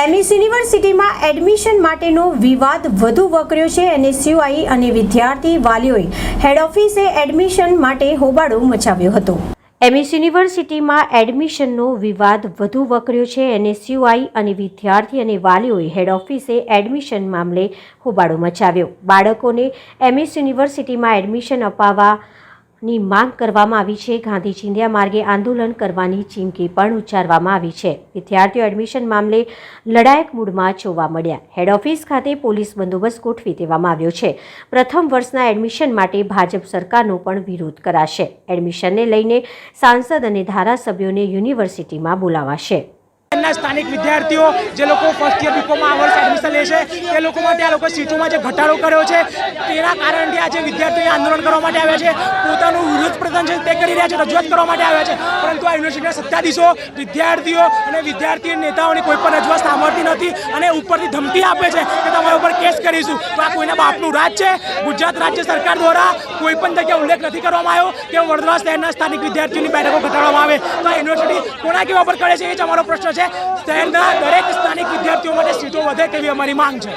MS યુનિવર્સિટીમાં admission માટેનો વિવાદ વધુ વકર્યો છે એનએસયુઆઈ અને વિદ્યાર્થી વાલીઓએ હેડ ઓફિસે એડમિશન માટે હોબાળો મચાવ્યો હતો. એમએસ યુનિવર્સિટીમાં એડમિશનનો વિવાદ વધુ વકર્યો છે એનએસયુઆઈ અને વિદ્યાર્થી અને વાલીઓએ હેડ ઓફિસે એડમિશન મામલે હોબાળો મચાવ્યો. બાળકોને એમએસ યુનિવર્સિટીમાં એડમિશન અપાવવાની માંગ કરવામાં આવી છે. ગાંધી ચિંધ્યા માર્ગે આંદોલન કરવાની ચીમકી પણ ઉચ્ચારવામાં આવી છે. વિદ્યાર્થીઓ એડમિશન મામલે લડાયક મૂડમાં જોવા મળ્યા. હેડ ઓફિસ ખાતે પોલીસ બંદોબસ્ત ગોઠવી દેવામાં આવ્યો છે. પ્રથમ વર્ષના એડમિશન માટે ભાજપ સરકારનો પણ વિરોધ કરાશે. એડમિશનને લઈને સાંસદ અને ધારાસભ્યોને યુનિવર્સિટીમાં બોલાવાશે. એમના સ્થાનિક વિદ્યાર્થીઓ, જે લોકો ફર્સ્ટ યર બીકોમમાં આ વર્ષે એડમિશન લે છે, એ લોકો માટે આ લોકો સીટોમાં જે ઘટાડો કર્યો છે, તેના કારણથી આજે વિદ્યાર્થીઓ આંદોલન કરવા માટે આવ્યા છે. પોતાનું વિરોધ તે કરી રહ્યા છે, રજૂઆત કરવા માટે આવ્યા છે. પરંતુ આ યુનિવર્સિટીના સત્તાધીશો, વિદ્યાર્થીઓ અને વિદ્યાર્થી નેતાઓની કોઈ પણ રજૂઆત સાંભળતી નથી અને ઉપરથી ધમકી આપે છે કે તમારા ઉપર કેસ કરીશું. તો આ કોઈના બાપનું રાજ છે? ગુજરાત રાજ્ય સરકાર દ્વારા કોઈ પણ જગ્યાએ ઉલ્લેખ નથી કરવામાં આવ્યો કે વડોદરા શહેરના સ્થાનિક વિદ્યાર્થીઓની બેઠકો ઘટાડવામાં આવે. તો આ યુનિવર્સિટી કોના કેવા પર કરે છે એ જ અમારો પ્રશ્ન છે. શહેરના દરેક સ્થાનિક વિદ્યાર્થીઓ માટે સીટો વધે તેવી અમારી માંગ છે.